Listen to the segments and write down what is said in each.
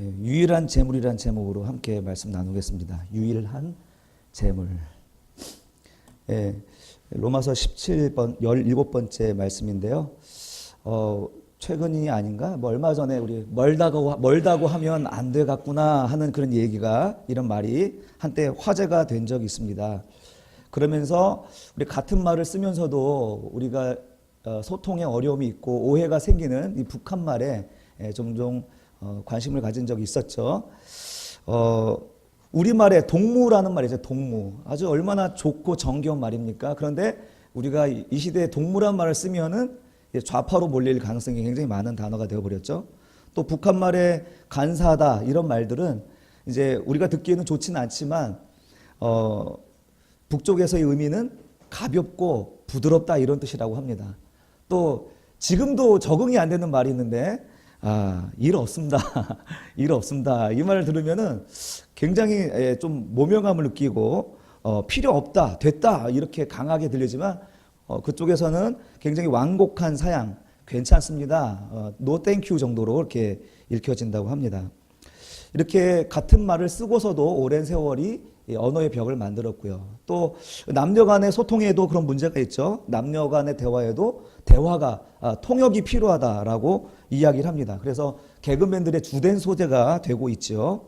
예, 유일한 재물이란 제목으로 함께 말씀 나누겠습니다. 유일한 재물. 예, 로마서 17번 17번째 말씀인데요. 어, 최근이 아닌가? 뭐 얼마 전에 우리 멀다고 멀다고 하면 안돼 같구나 하는 그런 얘기가 이런 말이 한때 화제가 된 적이 있습니다. 그러면서 우리 같은 말을 쓰면서도 우리가 어, 소통에 어려움이 있고 오해가 생기는 이 북한 말에 예, 종종 어, 관심을 가진 적이 있었죠. 어, 우리말에 동무라는 말이죠. 동무. 아주 얼마나 좋고 정겨운 말입니까? 그런데 우리가 이이 시대에 동무란 말을 쓰면은 좌파로 몰릴 가능성이 굉장히 많은 단어가 되어버렸죠. 또 북한말에 간사하다 이런 말들은 이제 우리가 듣기에는 좋지는 않지만 어, 북쪽에서의 의미는 가볍고 부드럽다 이런 뜻이라고 합니다. 또 지금도 적응이 안 되는 말이 있는데 아, 일 없습니다. 일 없습니다. 이 말을 들으면은 굉장히 예, 좀 모명함을 느끼고 어, 필요 없다, 됐다 이렇게 강하게 들리지만 어, 그쪽에서는 굉장히 완곡한 사양, 괜찮습니다. 어, 노 땡큐 정도로 이렇게 읽혀진다고 합니다. 이렇게 같은 말을 쓰고서도 오랜 세월이 이 언어의 벽을 만들었고요. 또 남녀 간의 소통에도 그런 문제가 있죠. 남녀 간의 대화에도 대화가 아, 통역이 필요하다라고 이야기를 합니다. 그래서 개그맨들의 주된 소재가 되고 있죠.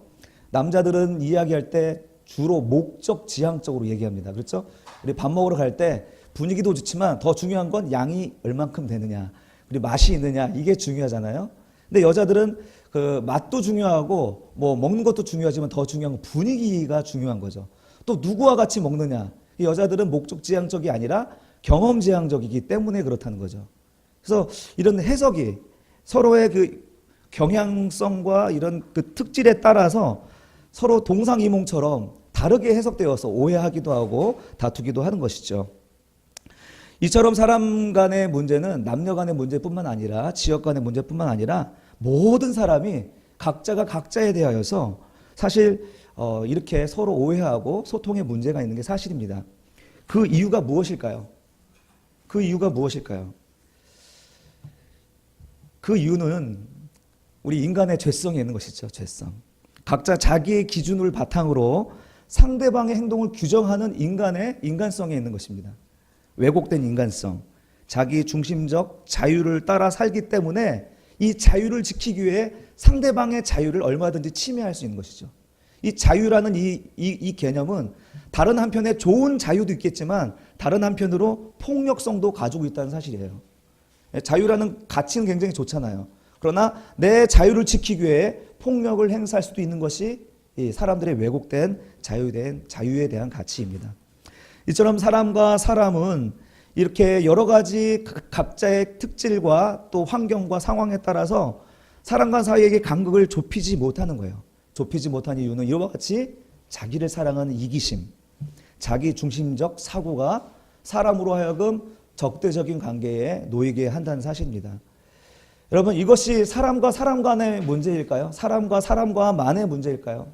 남자들은 이야기할 때 주로 목적 지향적으로 얘기합니다. 그렇죠? 우리 밥 먹으러 갈 때 분위기도 좋지만 더 중요한 건 양이 얼만큼 되느냐, 그리고 맛이 있느냐 이게 중요하잖아요. 근데 여자들은 그 맛도 중요하고 뭐 먹는 것도 중요하지만 더 중요한 건 분위기가 중요한 거죠. 또 누구와 같이 먹느냐. 이 여자들은 목적 지향적이 아니라 경험 지향적이기 때문에 그렇다는 거죠. 그래서 이런 해석이 서로의 그 경향성과 이런 그 특질에 따라서 서로 동상이몽처럼 다르게 해석되어서 오해하기도 하고 다투기도 하는 것이죠. 이처럼 사람 간의 문제는 남녀 간의 문제뿐만 아니라 지역 간의 문제뿐만 아니라 모든 사람이 각자가 각자에 대하여서 사실 어, 이렇게 서로 오해하고 소통에 문제가 있는 게 사실입니다. 그 이유가 무엇일까요? 그 이유가 무엇일까요? 그 이유는 우리 인간의 죄성에 있는 것이죠. 죄성. 각자 자기의 기준을 바탕으로 상대방의 행동을 규정하는 인간의 인간성에 있는 것입니다. 왜곡된 인간성, 자기 중심적 자유를 따라 살기 때문에 이 자유를 지키기 위해 상대방의 자유를 얼마든지 침해할 수 있는 것이죠. 이 자유라는 이, 이, 이 개념은 다른 한편에 좋은 자유도 있겠지만 다른 한편으로 폭력성도 가지고 있다는 사실이에요. 예, 자유라는 가치는 굉장히 좋잖아요. 그러나 내 자유를 지키기 위해 폭력을 행사할 수도 있는 것이 이 사람들의 왜곡된 자유된 자유에 대한 가치입니다. 이처럼 사람과 사람은 이렇게 여러 가지 각- 각자의 특질과 또 환경과 상황에 따라서 사람과 사이에게 간극을 좁히지 못하는 거예요. 좁히지 못한 이유는 이와 같이 자기를 사랑하는 이기심, 자기 중심적 사고가 사람으로 하여금 적대적인 관계에 놓이게 한다는 사실입니다. 여러분 이것이 사람과 사람 간의 문제일까요? 사람과 사람과만의 문제일까요?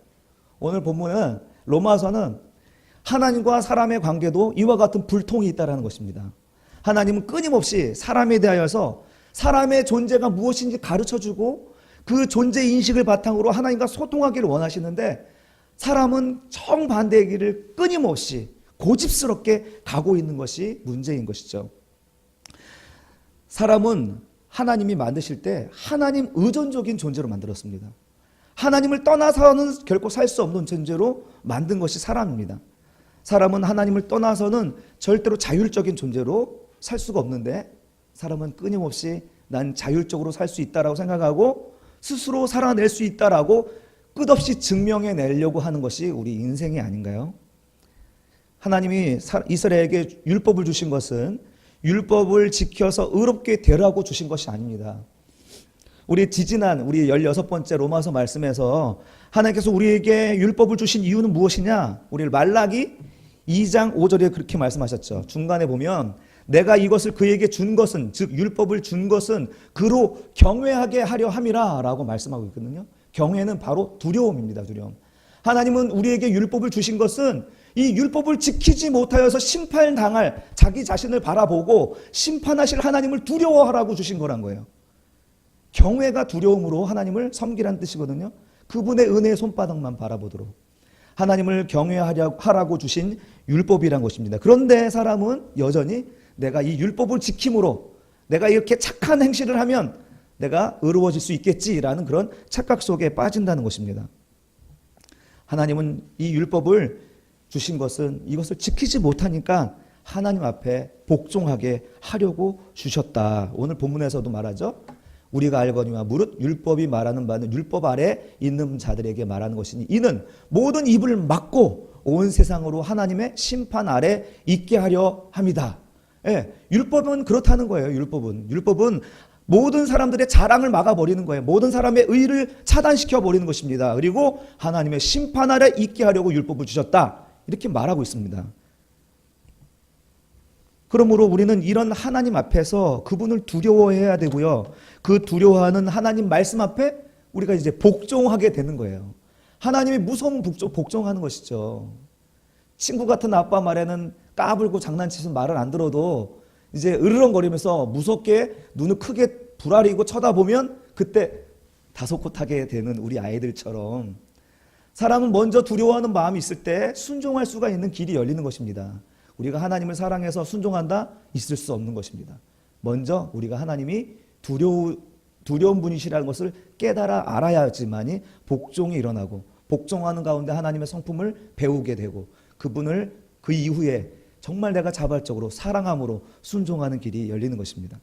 오늘 본문은 로마서는 하나님과 사람의 관계도 이와 같은 불통이 있다라는 것입니다. 하나님은 끊임없이 사람에 대하여서 사람의 존재가 무엇인지 가르쳐 주고 그 존재 인식을 바탕으로 하나님과 소통하기를 원하시는데 사람은 정반대의 길을 끊임없이 고집스럽게 가고 있는 것이 문제인 것이죠. 사람은 하나님이 만드실 때 하나님 의존적인 존재로 만들었습니다. 하나님을 떠나서는 결코 살 수 없는 존재로 만든 것이 사람입니다. 사람은 하나님을 떠나서는 절대로 자율적인 존재로 살 수가 없는데 사람은 끊임없이 난 자율적으로 살 수 있다라고 생각하고 스스로 살아낼 수 있다라고 끝없이 증명해 내려고 하는 것이 우리 인생이 아닌가요? 하나님이 사- 이스라엘에게 율법을 주신 것은 율법을 지켜서 의롭게 되라고 주신 것이 아닙니다. 우리 지지난 우리 16번째 로마서 말씀에서 하나님께서 우리에게 율법을 주신 이유는 무엇이냐? 우리 말라기 2장 5절에 그렇게 말씀하셨죠. 중간에 보면 내가 이것을 그에게 준 것은 즉 율법을 준 것은 그로 경외하게 하려 함이라라고 말씀하고 있거든요. 경외는 바로 두려움입니다. 두려움. 하나님은 우리에게 율법을 주신 것은 이 율법을 지키지 못하여서 심판당할 자기 자신을 바라보고 심판하실 하나님을 두려워하라고 주신 거란 거예요. 경외가 두려움으로 하나님을 섬기라는 뜻이거든요. 그분의 은혜의 손바닥만 바라보도록 하나님을 경외하라고 주신 율법이란 것입니다. 그런데 사람은 여전히 내가 이 율법을 지킴으로 내가 이렇게 착한 행실을 하면 내가 의로워질 수 있겠지라는 그런 착각 속에 빠진다는 것입니다. 하나님은 이 율법을 주신 것은 이것을 지키지 못하니까 하나님 앞에 복종하게 하려고 주셨다. 오늘 본문에서도 말하죠. 우리가 알거니와 무릇 율법이 말하는 바는 율법 아래 있는 자들에게 말하는 것이니 이는 모든 입을 막고 온 세상으로 하나님의 심판 아래 있게 하려 합니다. 예, 율법은 그렇다는 거예요. 율법은 율법은 모든 사람들의 자랑을 막아버리는 거예요. 모든 사람의 의를 차단시켜 버리는 것입니다. 그리고 하나님의 심판 아래 있게 하려고 율법을 주셨다. 이렇게 말하고 있습니다. 그러므로 우리는 이런 하나님 앞에서 그분을 두려워해야 되고요. 그 두려워하는 하나님 말씀 앞에 우리가 이제 복종하게 되는 거예요. 하나님이 무서운 복종, 복종하는 것이죠. 친구 같은 아빠 말에는 까불고 장난치면서 말을 안 들어도 이제 으르렁거리면서 무섭게 눈을 크게 부라리고 쳐다보면 그때 다소곳하게 되는 우리 아이들처럼 사람은 먼저 두려워하는 마음이 있을 때 순종할 수가 있는 길이 열리는 것입니다. 우리가 하나님을 사랑해서 순종한다? 있을 수 없는 것입니다. 먼저 우리가 하나님이 두려우, 두려운 분이시라는 것을 깨달아 알아야지만이 복종이 일어나고 복종하는 가운데 하나님의 성품을 배우게 되고 그분을 그 이후에 정말 내가 자발적으로 사랑함으로 순종하는 길이 열리는 것입니다.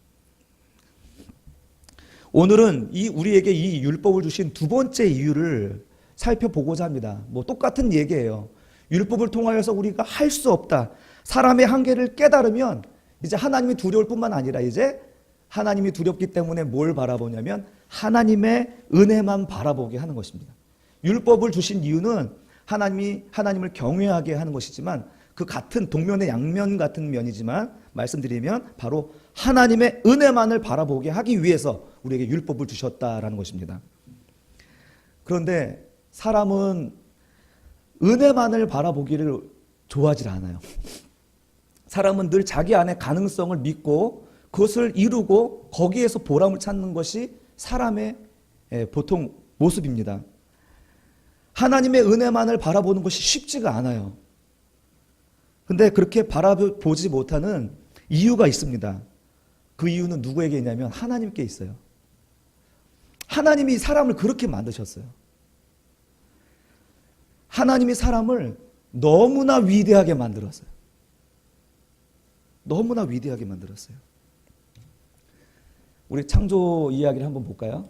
오늘은 이 우리에게 이 율법을 주신 두 번째 이유를 살펴보고자 합니다. 뭐 똑같은 얘기예요. 율법을 통하여서 우리가 할 수 없다. 사람의 한계를 깨달으면 이제 하나님이 두려울 뿐만 아니라 이제 하나님이 두렵기 때문에 뭘 바라보냐면 하나님의 은혜만 바라보게 하는 것입니다. 율법을 주신 이유는 하나님이 하나님을 경외하게 하는 것이지만 그 같은 동면의 양면 같은 면이지만 말씀드리면 바로 하나님의 은혜만을 바라보게 하기 위해서 우리에게 율법을 주셨다라는 것입니다. 그런데 사람은 은혜만을 바라보기를 좋아하지 않아요. 사람은 늘 자기 안에 가능성을 믿고 그것을 이루고 거기에서 보람을 찾는 것이 사람의 예, 보통 모습입니다. 하나님의 은혜만을 바라보는 것이 쉽지가 않아요. 근데 그렇게 바라보지 못하는 이유가 있습니다. 그 이유는 누구에게 있냐면 하나님께 있어요. 하나님이 사람을 그렇게 만드셨어요. 하나님이 사람을 너무나 위대하게 만들었어요. 너무나 위대하게 만들었어요. 우리 창조 이야기를 한번 볼까요?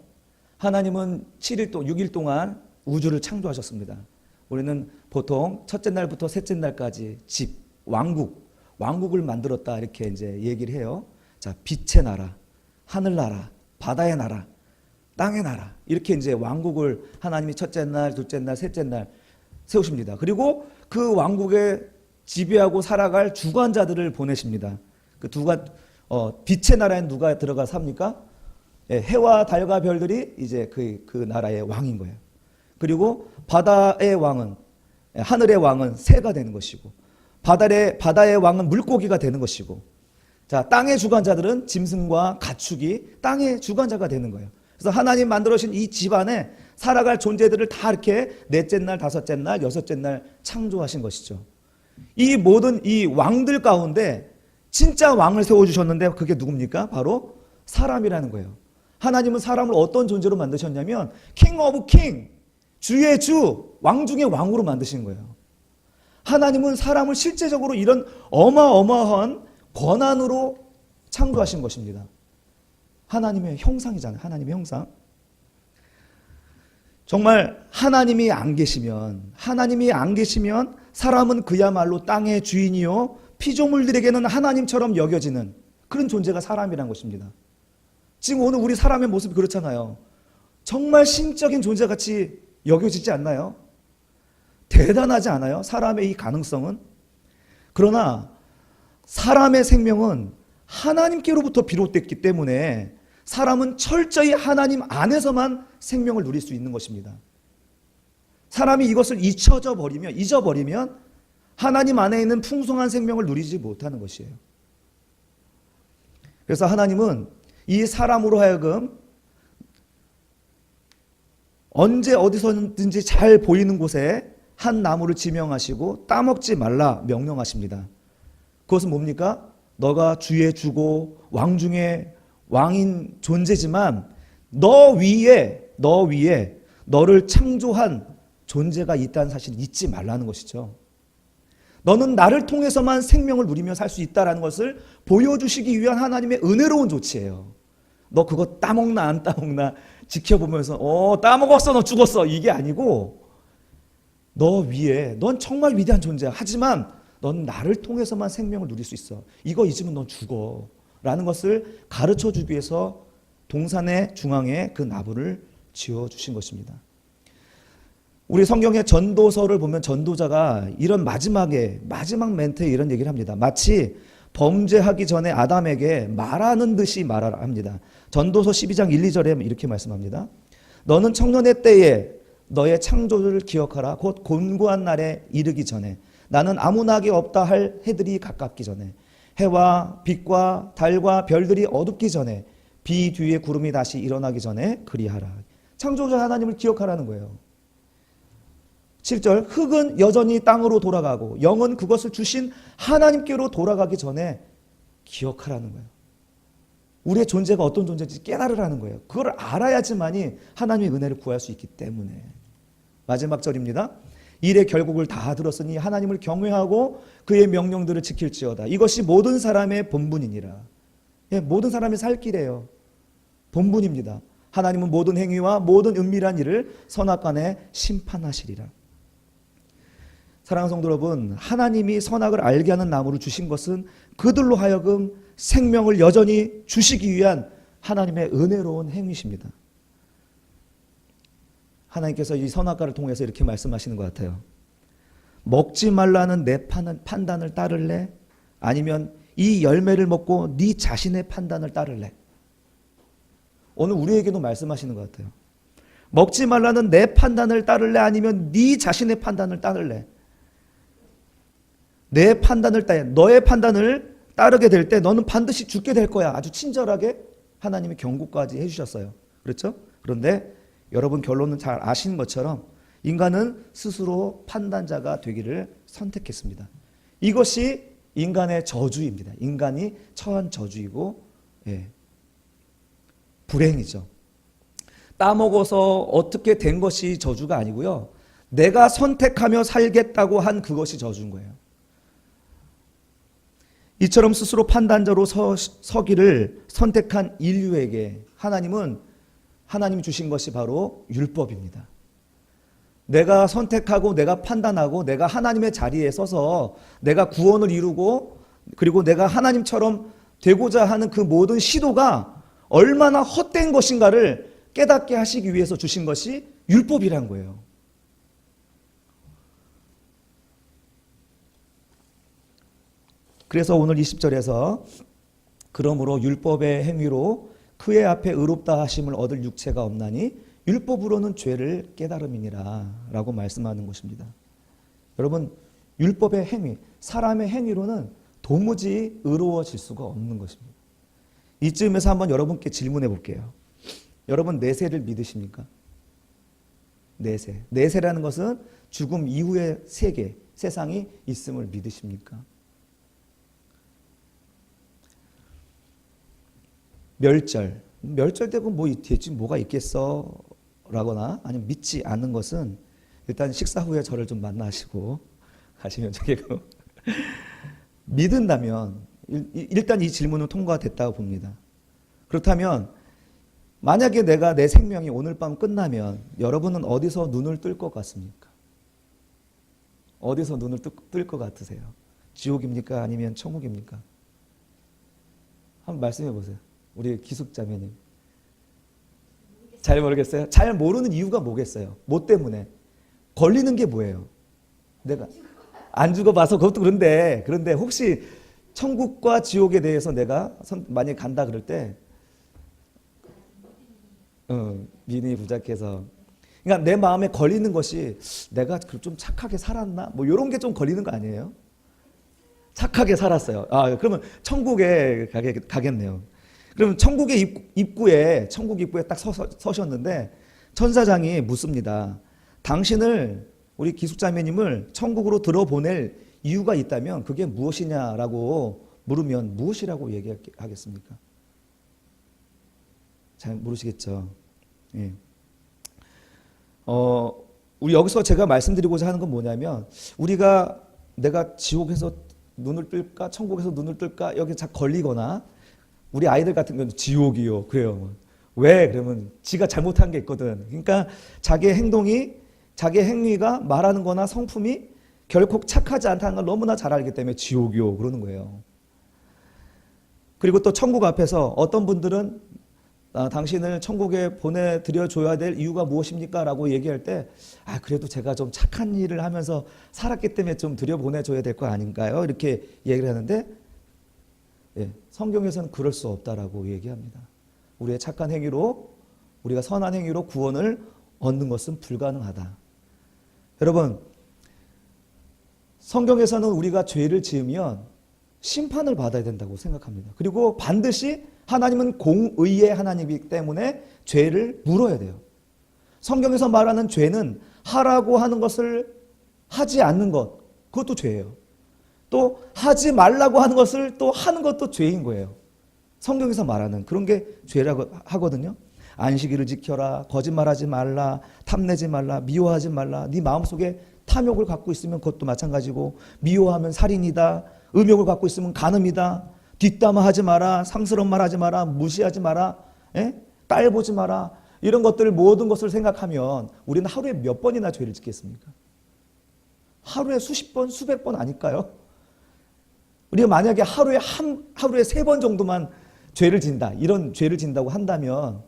하나님은 7일 동 6일 동안 우주를 창조하셨습니다. 우리는 보통 첫째 날부터 셋째 날까지 집, 왕국, 왕국을 만들었다 이렇게 이제 얘기를 해요. 자, 빛의 나라, 하늘 나라, 바다의 나라, 땅의 나라 이렇게 이제 왕국을 하나님이 첫째 날, 둘째 날, 셋째 날 세우십니다. 그리고 그 왕국에 지배하고 살아갈 주관자들을 보내십니다. 그 두가 어, 빛의 나라에 누가 들어가 삽니까? 예, 해와 달과 별들이 이제 그, 그 나라의 왕인 거예요. 그리고 바다의 왕은 예, 하늘의 왕은 새가 되는 것이고 바다의 바다의 왕은 물고기가 되는 것이고 자 땅의 주관자들은 짐승과 가축이 땅의 주관자가 되는 거예요. 그래서 하나님 만들어신 이 집안에 살아갈 존재들을 다 이렇게 넷째 날, 다섯째 날, 여섯째 날 창조하신 것이죠. 이 모든 이 왕들 가운데 진짜 왕을 세워주셨는데 그게 누굽니까? 바로 사람이라는 거예요. 하나님은 사람을 어떤 존재로 만드셨냐면 킹 오브 킹, 주의 주, 왕 중의 왕으로 만드신 거예요. 하나님은 사람을 실제적으로 이런 어마어마한 권한으로 창조하신 것입니다. 하나님의 형상이잖아요. 하나님의 형상. 정말 하나님이 안 계시면 하나님이 안 계시면 사람은 그야말로 땅의 주인이요 피조물들에게는 하나님처럼 여겨지는 그런 존재가 사람이란 것입니다. 지금 오늘 우리 사람의 모습이 그렇잖아요. 정말 신적인 존재같이 여겨지지 않나요? 대단하지 않아요? 사람의 이 가능성은? 그러나 사람의 생명은 하나님께로부터 비롯됐기 때문에 사람은 철저히 하나님 안에서만 생명을 누릴 수 있는 것입니다. 사람이 이것을 잊혀져 버리면 잊어버리면 하나님 안에 있는 풍성한 생명을 누리지 못하는 것이에요. 그래서 하나님은 이 사람으로 하여금 언제 어디서든지 잘 보이는 곳에 한 나무를 지명하시고 따먹지 말라 명령하십니다. 그것은 뭡니까? 너가 주의 주고 왕 중에 왕인 존재지만 너 위에 너 위에 너를 창조한 존재가 있다는 사실을 잊지 말라는 것이죠. 너는 나를 통해서만 생명을 누리며 살 수 있다라는 것을 보여주시기 위한 하나님의 은혜로운 조치예요. 너 그거 따먹나 안 따먹나 지켜보면서 어 따먹었어 너 죽었어 이게 아니고 너 위에 넌 정말 위대한 존재야. 하지만 넌 나를 통해서만 생명을 누릴 수 있어. 이거 잊으면 넌 죽어. 라는 것을 가르쳐 주기 위해서 동산의 중앙에 그 나무를 지어 주신 것입니다. 우리 성경의 전도서를 보면 전도자가 이런 마지막에 마지막 멘트에 이런 얘기를 합니다. 마치 범죄하기 전에 아담에게 말하는 듯이 말하라 합니다. 전도서 12장 1, 2절에 이렇게 말씀합니다. 너는 청년의 때에 너의 창조를 기억하라. 곧 곤고한 날에 이르기 전에 나는 아무 낙이 없다 할 해들이 가깝기 전에 해와 빛과 달과 별들이 어둡기 전에 비 뒤에 구름이 다시 일어나기 전에 그리하라. 창조자 하나님을 기억하라는 거예요. 7절 흙은 여전히 땅으로 돌아가고 영은 그것을 주신 하나님께로 돌아가기 전에 기억하라는 거예요. 우리의 존재가 어떤 존재인지 깨달으라는 거예요. 그걸 알아야지만이 하나님의 은혜를 구할 수 있기 때문에 마지막 절입니다. 일의 결국을 다 들었으니 하나님을 경외하고 그의 명령들을 지킬지어다. 이것이 모든 사람의 본분이니라. 예, 모든 사람이 살 길이에요. 본분입니다. 하나님은 모든 행위와 모든 은밀한 일을 선악간에 심판하시리라. 사랑하는 성도 여러분, 하나님이 선악을 알게 하는 나무를 주신 것은 그들로 하여금 생명을 여전히 주시기 위한 하나님의 은혜로운 행위십니다. 하나님께서 이 선악과를 통해서 이렇게 말씀하시는 것 같아요. 먹지 말라는 내 판단을 따를래? 아니면 이 열매를 먹고 네 자신의 판단을 따를래? 오늘 우리에게도 말씀하시는 것 같아요. 먹지 말라는 내 판단을 따를래? 아니면 네 자신의 판단을 따를래? 내 판단을 따 너의 판단을 따르게 될 때 너는 반드시 죽게 될 거야. 아주 친절하게 하나님이 경고까지 해주셨어요. 그렇죠? 그런데 여러분 결론은 잘 아시는 것처럼 인간은 스스로 판단자가 되기를 선택했습니다. 이것이 인간의 저주입니다. 인간이 처한 저주이고 예, 불행이죠. 따먹어서 어떻게 된 것이 저주가 아니고요. 내가 선택하며 살겠다고 한 그것이 저주인 거예요. 이처럼 스스로 판단자로 서, 서기를 선택한 인류에게 하나님은 하나님이 주신 것이 바로 율법입니다. 내가 선택하고 내가 판단하고 내가 하나님의 자리에 서서 내가 구원을 이루고 그리고 내가 하나님처럼 되고자 하는 그 모든 시도가 얼마나 헛된 것인가를 깨닫게 하시기 위해서 주신 것이 율법이란 거예요. 그래서 오늘 20절에서 그러므로 율법의 행위로 그의 앞에 의롭다 하심을 얻을 육체가 없나니 율법으로는 죄를 깨달음이니라 라고 말씀하는 것입니다. 여러분 율법의 행위, 사람의 행위로는 도무지 의로워질 수가 없는 것입니다. 이쯤에서 한번 여러분께 질문해 볼게요. 여러분 내세를 믿으십니까? 내세. 내세라는 것은 죽음 이후의 세계, 세상이 있음을 믿으십니까? 멸절. 멸절되고 뭐 대체 뭐가 있겠어? 라거나 아니면 믿지 않는 것은 일단 식사 후에 저를 좀 만나시고 가시면 되겠고 믿은다면 일단 이 질문은 통과됐다고 봅니다. 그렇다면 만약에 내가 내 생명이 오늘 밤 끝나면 여러분은 어디서 눈을 뜰 것 같습니까? 어디서 눈을 뜰 것 같으세요? 지옥입니까? 아니면 천국입니까? 한번 말씀해 보세요. 우리 기숙자매님. 잘 모르겠어요? 잘 모르는 이유가 뭐겠어요? 뭐 때문에? 걸리는 게 뭐예요? 내가 안 죽어봐서 그것도 그런데 그런데 혹시 천국과 지옥에 대해서 내가 만약에 간다 그럴 때 어, 민이 부작해서 그러니까 내 마음에 걸리는 것이 내가 좀 착하게 살았나? 뭐 이런 게 좀 걸리는 거 아니에요? 착하게 살았어요. 아, 그러면 천국에 가겠, 가겠네요. 그러면 천국의 입구, 에 천국 입구에 딱 서, 서셨는데 천사장이 묻습니다. 당신을 우리 기숙자매님을 천국으로 들어보낼 이유가 있다면 그게 무엇이냐라고 물으면 무엇이라고 얘기하겠습니까? 잘 모르시겠죠. 예. 어, 우리 여기서 제가 말씀드리고자 하는 건 뭐냐면 우리가 내가 지옥에서 눈을 뜰까 천국에서 눈을 뜰까 여기 자 걸리거나 우리 아이들 같은 경우는 지옥이요. 그래요. 왜? 그러면 지가 잘못한 게 있거든. 그러니까 자기의 행동이 자기의 행위가 말하는 거나 성품이 결코 착하지 않다는 걸 너무나 잘 알기 때문에 지옥이요. 그러는 거예요. 그리고 또 천국 앞에서 어떤 분들은 아, 당신을 천국에 보내드려 줘야 될 이유가 무엇입니까? 라고 얘기할 때, 아, 그래도 제가 좀 착한 일을 하면서 살았기 때문에 좀 들여보내줘야 될 거 아닌가요? 이렇게 얘기를 하는데, 예, 성경에서는 그럴 수 없다라고 얘기합니다. 우리의 착한 행위로, 우리가 선한 행위로 구원을 얻는 것은 불가능하다. 여러분, 성경에서는 우리가 죄를 지으면 심판을 받아야 된다고 생각합니다. 그리고 반드시 하나님은 공의의 하나님이기 때문에 죄를 물어야 돼요. 성경에서 말하는 죄는 하라고 하는 것을 하지 않는 것, 그것도 죄예요. 또 하지 말라고 하는 것을 또 하는 것도 죄인 거예요. 성경에서 말하는 그런 게 죄라고 하거든요. 안식일을 지켜라, 거짓말하지 말라, 탐내지 말라, 미워하지 말라. 네 마음속에 탐욕을 갖고 있으면 그것도 마찬가지고 미워하면 살인이다. 음욕을 갖고 있으면 간음이다. 뒷담화하지 마라. 상스러운 말 하지 마라. 무시하지 마라. 예? 딸 보지 마라. 이런 것들 모든 것을 생각하면 우리는 하루에 몇 번이나 죄를 짓겠습니까? 하루에 수십 번, 수백 번 아닐까요? 우리가 만약에 하루에 한 하루에 세 번 정도만 죄를 진다. 이런 죄를 진다고 한다면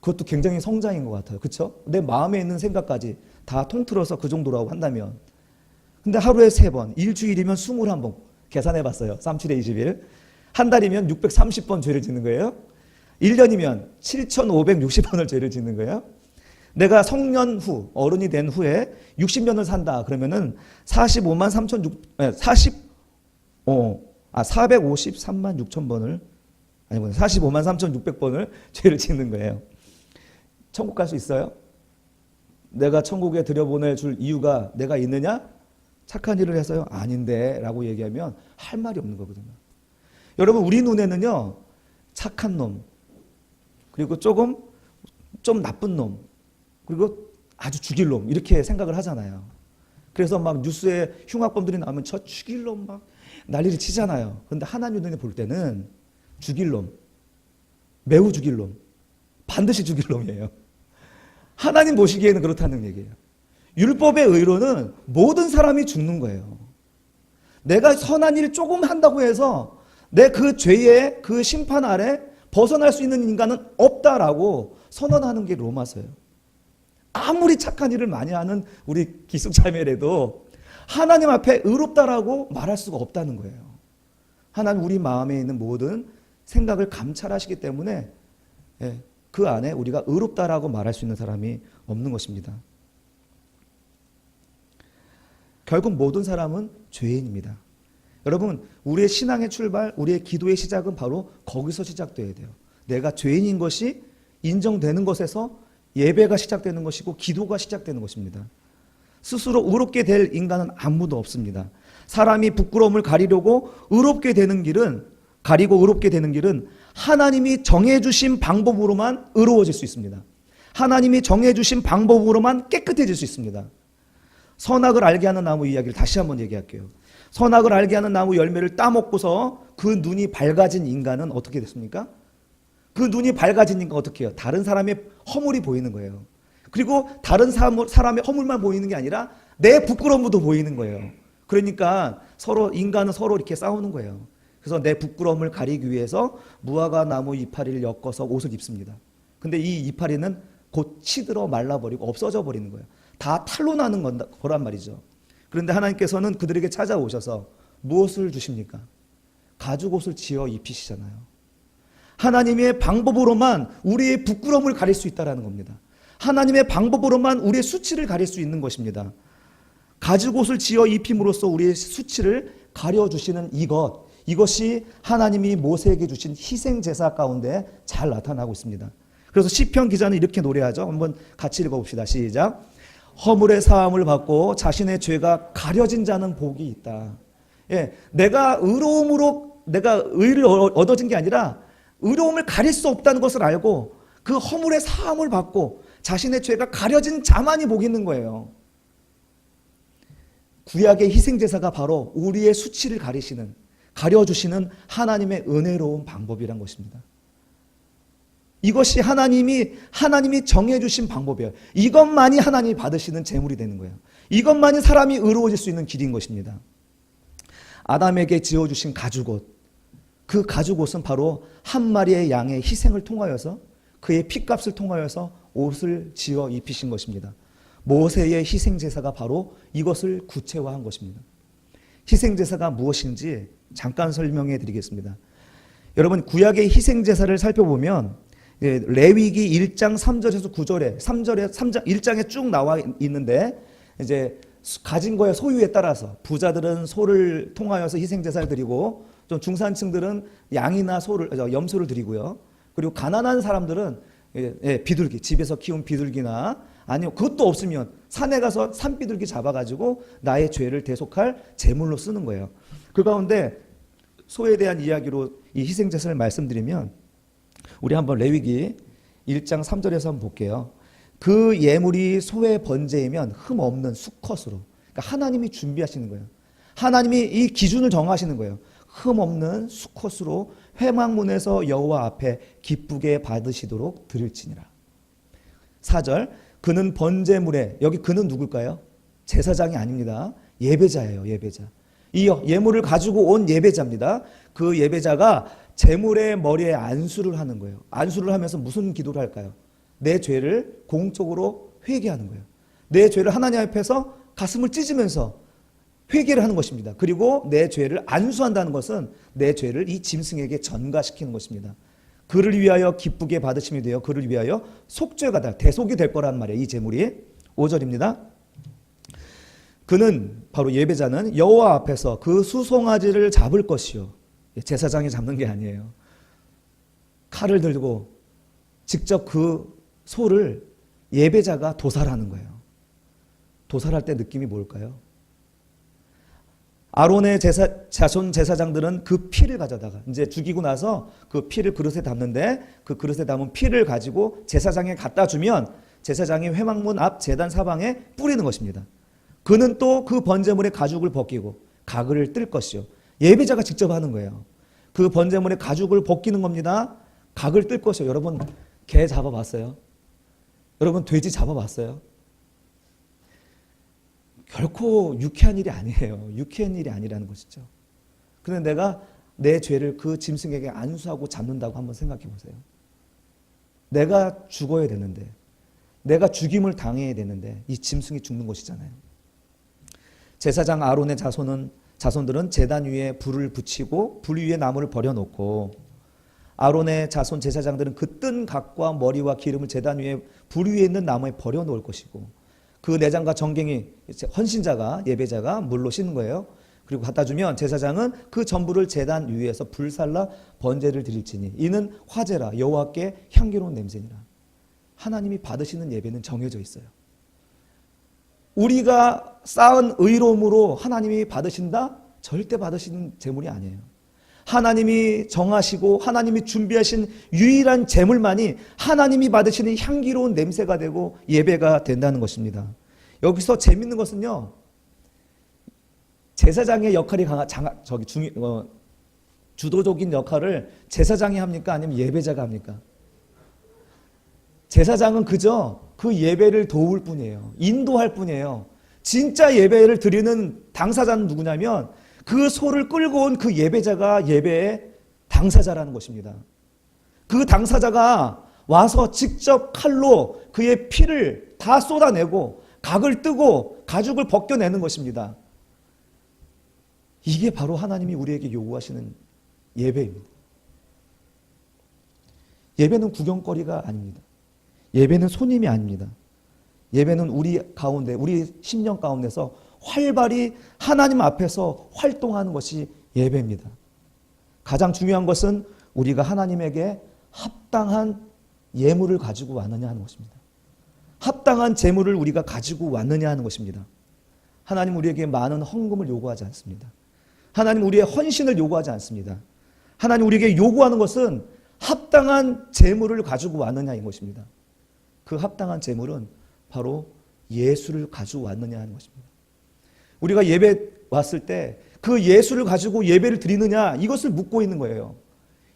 그것도 굉장히 성장인 것 같아요. 그렇죠? 내 마음에 있는 생각까지 다 통틀어서 그 정도라고 한다면 근데 하루에 세 번, 일주일이면 21번 계산해 봤어요. 37에 21. 한 달이면 630번 죄를 짓는 거예요. 1년이면 7,560번을 죄를 짓는 거예요. 내가 성년 후, 어른이 된 후에 60년을 산다. 그러면은 45만 3,600, 40, 어, 아, 453만 6천 번을, 아니, 45만 3,600번을 죄를 짓는 거예요. 천국 갈 수 있어요? 내가 천국에 들여보내 줄 이유가 내가 있느냐? 착한 일을 해서요? 아닌데 라고 얘기하면 할 말이 없는 거거든요. 여러분 우리 눈에는요. 착한 놈 그리고 조금 좀 나쁜 놈 그리고 아주 죽일 놈 이렇게 생각을 하잖아요. 그래서 막 뉴스에 흉악범들이 나오면 저 죽일 놈 막 난리를 치잖아요. 그런데 하나님 눈에 볼 때는 죽일 놈 매우 죽일 놈 반드시 죽일 놈이에요. 하나님 보시기에는 그렇다는 얘기예요. 율법의 의로는 모든 사람이 죽는 거예요. 내가 선한 일 조금 한다고 해서 내 그 죄의 그 심판 아래 벗어날 수 있는 인간은 없다라고 선언하는 게 로마서예요. 아무리 착한 일을 많이 하는 우리 기숙자매라도 하나님 앞에 의롭다라고 말할 수가 없다는 거예요. 하나님 우리 마음에 있는 모든 생각을 감찰하시기 때문에 예, 그 안에 우리가 의롭다라고 말할 수 있는 사람이 없는 것입니다. 결국 모든 사람은 죄인입니다. 여러분, 우리의 신앙의 출발, 우리의 기도의 시작은 바로 거기서 시작돼야 돼요. 내가 죄인인 것이 인정되는 것에서 예배가 시작되는 것이고 기도가 시작되는 것입니다. 스스로 의롭게 될 인간은 아무도 없습니다. 사람이 부끄러움을 가리려고 의롭게 되는 길은 가리고 의롭게 되는 길은 하나님이 정해 주신 방법으로만 의로워질 수 있습니다. 하나님이 정해 주신 방법으로만 깨끗해질 수 있습니다. 선악을 알게 하는 나무 이야기를 다시 한번 얘기할게요. 선악을 알게 하는 나무 열매를 따먹고서 그 눈이 밝아진 인간은 어떻게 됐습니까? 그 눈이 밝아진 인간 어떻게 해요? 다른 사람의 허물이 보이는 거예요. 그리고 다른 사람의 허물만 보이는 게 아니라 내 부끄러움도 보이는 거예요. 그러니까 서로 인간은 서로 이렇게 싸우는 거예요. 그래서 내 부끄러움을 가리기 위해서 무화과 나무 이파리를 엮어서 옷을 입습니다. 근데 이 이파리는 곧 시들어 말라버리고 없어져 버리는 거예요. 다 탈로 나는 거란 말이죠. 그런데 하나님께서는 그들에게 찾아오셔서 무엇을 주십니까? 가죽 옷을 지어 입히시잖아요. 하나님의 방법으로만 우리의 부끄러움을 가릴 수 있다라는 겁니다. 하나님의 방법으로만 우리의 수치를 가릴 수 있는 것입니다. 가죽 옷을 지어 입힘으로써 우리의 수치를 가려 주시는 이것, 이것이 하나님이 모세에게 주신 희생 제사 가운데 잘 나타나고 있습니다. 그래서 시편 기자는 이렇게 노래하죠. 한번 같이 읽어봅시다. 시작. 허물의 사함을 받고 자신의 죄가 가려진 자는 복이 있다. 예, 내가 의로움으로 내가 의를 얻- 얻어진 게 아니라 의로움을 가릴 수 없다는 것을 알고 그 허물의 사함을 받고 자신의 죄가 가려진 자만이 복이 있는 거예요. 구약의 희생제사가 바로 우리의 수치를 가리시는 가려주시는 하나님의 은혜로운 방법이란 것입니다. 이것이 하나님이 하나님이 정해 주신 방법이에요. 이것만이 하나님이 받으시는 제물이 되는 거예요. 이것만이 사람이 의로워질 수 있는 길인 것입니다. 아담에게 지어 주신 가죽옷. 그 가죽옷은 바로 한 마리의 양의 희생을 통하여서 그의 피값을 통하여서 옷을 지어 입히신 것입니다. 모세의 희생 제사가 바로 이것을 구체화한 것입니다. 희생 제사가 무엇인지 잠깐 설명해 드리겠습니다. 여러분 구약의 희생 제사를 살펴보면 예, 레위기 1장 3절에서 9절에 3절에 3장 1장에 쭉 나와 있는데 이제 수- 가진 거의 소유에 따라서 부자들은 소를 통하여서 희생 제사를 드리고 좀 중산층들은 양이나 소를 저, 염소를 드리고요. 그리고 가난한 사람들은 예, 예, 비둘기 집에서 키운 비둘기나 아니면 그것도 없으면 산에 가서 산비둘기 잡아가지고 나의 죄를 대속할 제물로 쓰는 거예요. 그 가운데 소에 대한 이야기로 이 희생 제사를 말씀드리면 우리 한번 레위기 1장 3절에서 한번 볼게요. 그 예물이 소의 번제이면 흠 없는 수컷으로. 그러니까 하나님이 준비하시는 거예요. 하나님이 이 기준을 정하시는 거예요. 흠 없는 수컷으로 회막문에서 여호와 앞에 기쁘게 받으시도록 드릴지니라. 4절 그는 번제물에 여기 그는 누굴까요? 제사장이 아닙니다. 예배자예요, 예배자. 이 예물을 가지고 온 예배자입니다. 그 예배자가 제물의 머리에 안수를 하는 거예요. 안수를 하면서 무슨 기도를 할까요? 내 죄를 공적으로 회개하는 거예요. 내 죄를 하나님 앞에서 가슴을 찢으면서 회개를 하는 것입니다. 그리고 내 죄를 안수한다는 것은 내 죄를 이 짐승에게 전가시키는 것입니다. 그를 위하여 기쁘게 받으심이 되어 그를 위하여 속죄가 될 대속이 될 거란 말이에요. 이 제물이 5절입니다. 그는 바로 예배자는 여호와 앞에서 그 수송아지를 잡을 것이요. 제사장이 잡는 게 아니에요. 칼을 들고 직접 그 소를 예배자가 도살하는 거예요. 도살할 때 느낌이 뭘까요? 아론의 제사, 자손 제사장들은 그 피를 가져다가 이제 죽이고 나서 그 피를 그릇에 담는데 그 그릇에 담은 피를 가지고 제사장에 갖다 주면 제사장이 회막문 앞 제단 사방에 뿌리는 것입니다. 그는 또 그 번제물의 가죽을 벗기고 가글을 뜰 것이요. 예배자가 직접 하는 거예요. 그 번제물의 가죽을 벗기는 겁니다. 각을 뜰 것이요. 여러분 개 잡아봤어요? 여러분 돼지 잡아봤어요? 결코 유쾌한 일이 아니에요. 유쾌한 일이 아니라는 것이죠. 근데 내가 내 죄를 그 짐승에게 안수하고 잡는다고 한번 생각해 보세요. 내가 죽어야 되는데, 내가 죽임을 당해야 되는데 이 짐승이 죽는 것이잖아요. 제사장 아론의 자손은 자손들은 제단 위에 불을 붙이고 불 위에 나무를 버려놓고 아론의 자손 제사장들은 그 뜬 각과 머리와 기름을 제단 위에 불 위에 있는 나무에 버려놓을 것이고 그 내장과 정갱이 헌신자가 예배자가 물로 씻는 거예요. 그리고 갖다 주면 제사장은 그 전부를 제단 위에서 불살라 번제를 드릴지니 이는 화제라 여호와께 향기로운 냄새니라. 하나님이 받으시는 예배는 정해져 있어요. 우리가 쌓은 의로움으로 하나님이 받으신다? 절대 받으시는 제물이 아니에요. 하나님이 정하시고 하나님이 준비하신 유일한 제물만이 하나님이 받으시는 향기로운 냄새가 되고 예배가 된다는 것입니다. 여기서 재밌는 것은요. 제사장의 역할이 강하, 장, 저기 중, 어, 주도적인 역할을 제사장이 합니까? 아니면 예배자가 합니까? 제사장은 그저 그 예배를 도울 뿐이에요. 인도할 뿐이에요. 진짜 예배를 드리는 당사자는 누구냐면 그 소를 끌고 온 그 예배자가 예배의 당사자라는 것입니다. 그 당사자가 와서 직접 칼로 그의 피를 다 쏟아내고 각을 뜨고 가죽을 벗겨내는 것입니다. 이게 바로 하나님이 우리에게 요구하시는 예배입니다. 예배는 구경거리가 아닙니다. 예배는 손님이 아닙니다. 예배는 우리 가운데, 우리 심령 가운데서 활발히 하나님 앞에서 활동하는 것이 예배입니다. 가장 중요한 것은 우리가 하나님에게 합당한 예물을 가지고 왔느냐 하는 것입니다. 합당한 재물을 우리가 가지고 왔느냐 하는 것입니다. 하나님 우리에게 많은 헌금을 요구하지 않습니다. 하나님 우리의 헌신을 요구하지 않습니다. 하나님 우리에게 요구하는 것은 합당한 재물을 가지고 왔느냐인 것입니다. 그 합당한 재물은 바로 예수를 가지고 왔느냐 하는 것입니다. 우리가 예배 왔을 때 그 예수를 가지고 예배를 드리느냐 이것을 묻고 있는 거예요.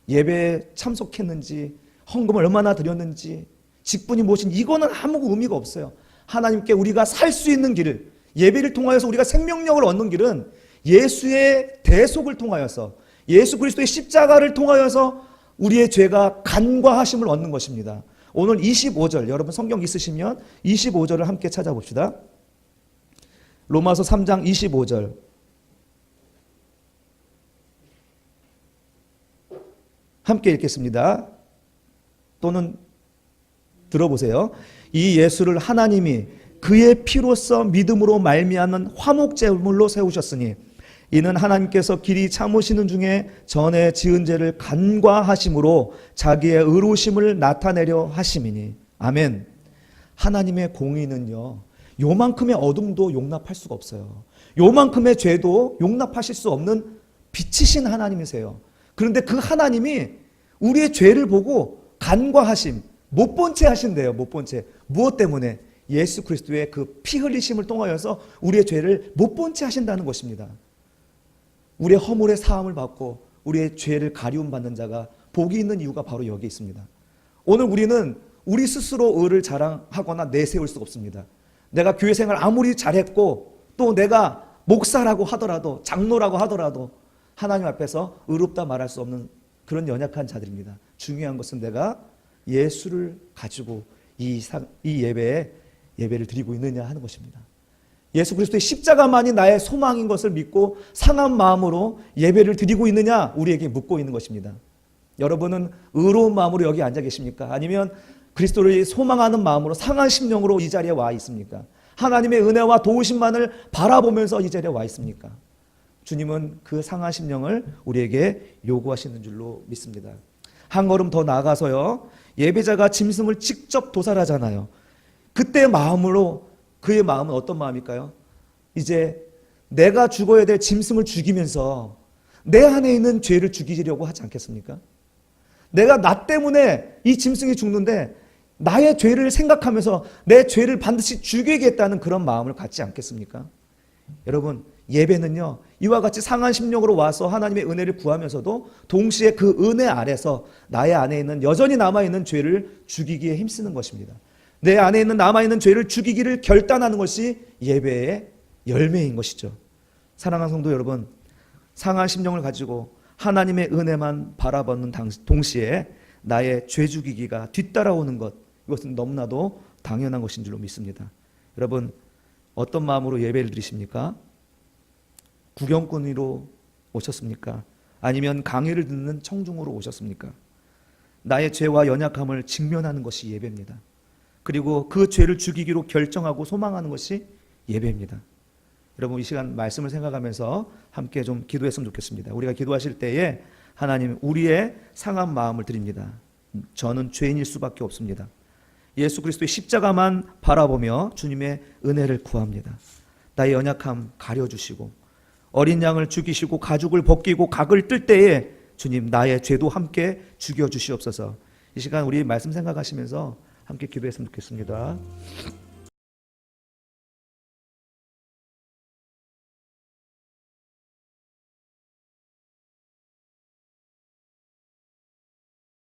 예배에 참석했는지 헌금을 얼마나 드렸는지 직분이 무엇인지 이거는 아무 의미가 없어요. 하나님께 우리가 살 수 있는 길을 예배를 통하여서 우리가 생명력을 얻는 길은 예수의 대속을 통하여서 예수 그리스도의 십자가를 통하여서 우리의 죄가 간과하심을 얻는 것입니다. 오늘 25절 여러분 성경 있으시면 25절을 함께 찾아봅시다. 로마서 3장 25절 함께 읽겠습니다. 또는 들어보세요. 이 예수를 하나님이 그의 피로써 믿음으로 말미암은 화목 제물로 세우셨으니 이는 하나님께서 길이 참으시는 중에 전에 지은 죄를 간과하심으로 자기의 의로심을 나타내려 하심이니 아멘. 하나님의 공의는요. 요만큼의 어둠도 용납할 수가 없어요. 요만큼의 죄도 용납하실 수 없는 빛이신 하나님이세요. 그런데 그 하나님이 우리의 죄를 보고 간과하심, 못 본 채 하신대요. 못 본 채. 무엇 때문에? 예수 그리스도의 그 피 흘리심을 통하여서 우리의 죄를 못 본 채 하신다는 것입니다. 우리의 허물의 사함을 받고 우리의 죄를 가리움 받는 자가 복이 있는 이유가 바로 여기 있습니다. 오늘 우리는 우리 스스로 의를 자랑하거나 내세울 수가 없습니다. 내가 교회 생활 아무리 잘했고 또 내가 목사라고 하더라도 장로라고 하더라도 하나님 앞에서 의롭다 말할 수 없는 그런 연약한 자들입니다. 중요한 것은 내가 예수를 가지고 이, 상, 이 예배에 예배를 드리고 있느냐 하는 것입니다. 예수 그리스도의 십자가만이 나의 소망인 것을 믿고 상한 마음으로 예배를 드리고 있느냐 우리에게 묻고 있는 것입니다. 여러분은 의로운 마음으로 여기 앉아 계십니까? 아니면 그리스도를 소망하는 마음으로 상한 심령으로 이 자리에 와 있습니까? 하나님의 은혜와 도우심만을 바라보면서 이 자리에 와 있습니까? 주님은 그 상한 심령을 우리에게 요구하시는 줄로 믿습니다. 한 걸음 더 나아가서요. 예배자가 짐승을 직접 도살하잖아요. 그때 마음으로 그의 마음은 어떤 마음일까요? 이제 내가 죽어야 될 짐승을 죽이면서 내 안에 있는 죄를 죽이려고 하지 않겠습니까? 내가 나 때문에 이 짐승이 죽는데 나의 죄를 생각하면서 내 죄를 반드시 죽이겠다는 그런 마음을 갖지 않겠습니까? 여러분, 예배는요, 이와 같이 상한 심령으로 와서 하나님의 은혜를 구하면서도 동시에 그 은혜 아래서 나의 안에 있는 여전히 남아있는 죄를 죽이기에 힘쓰는 것입니다. 내 안에 있는 남아있는 죄를 죽이기를 결단하는 것이 예배의 열매인 것이죠. 사랑하는 성도 여러분, 상한 심령을 가지고 하나님의 은혜만 바라보는 동시에 나의 죄 죽이기가 뒤따라오는 것, 이것은 너무나도 당연한 것인 줄로 믿습니다. 여러분, 어떤 마음으로 예배를 드리십니까? 구경꾼으로 오셨습니까? 아니면 강의를 듣는 청중으로 오셨습니까? 나의 죄와 연약함을 직면하는 것이 예배입니다. 그리고 그 죄를 죽이기로 결정하고 소망하는 것이 예배입니다. 여러분 이 시간 말씀을 생각하면서 함께 좀 기도했으면 좋겠습니다. 우리가 기도하실 때에 하나님 우리의 상한 마음을 드립니다. 저는 죄인일 수밖에 없습니다. 예수 그리스도의 십자가만 바라보며 주님의 은혜를 구합니다. 나의 연약함 가려주시고 어린 양을 죽이시고 가죽을 벗기고 각을 뜰 때에 주님 나의 죄도 함께 죽여 주시옵소서. 이 시간 우리 말씀 생각하시면서 함께 기도했으면 좋겠습니다.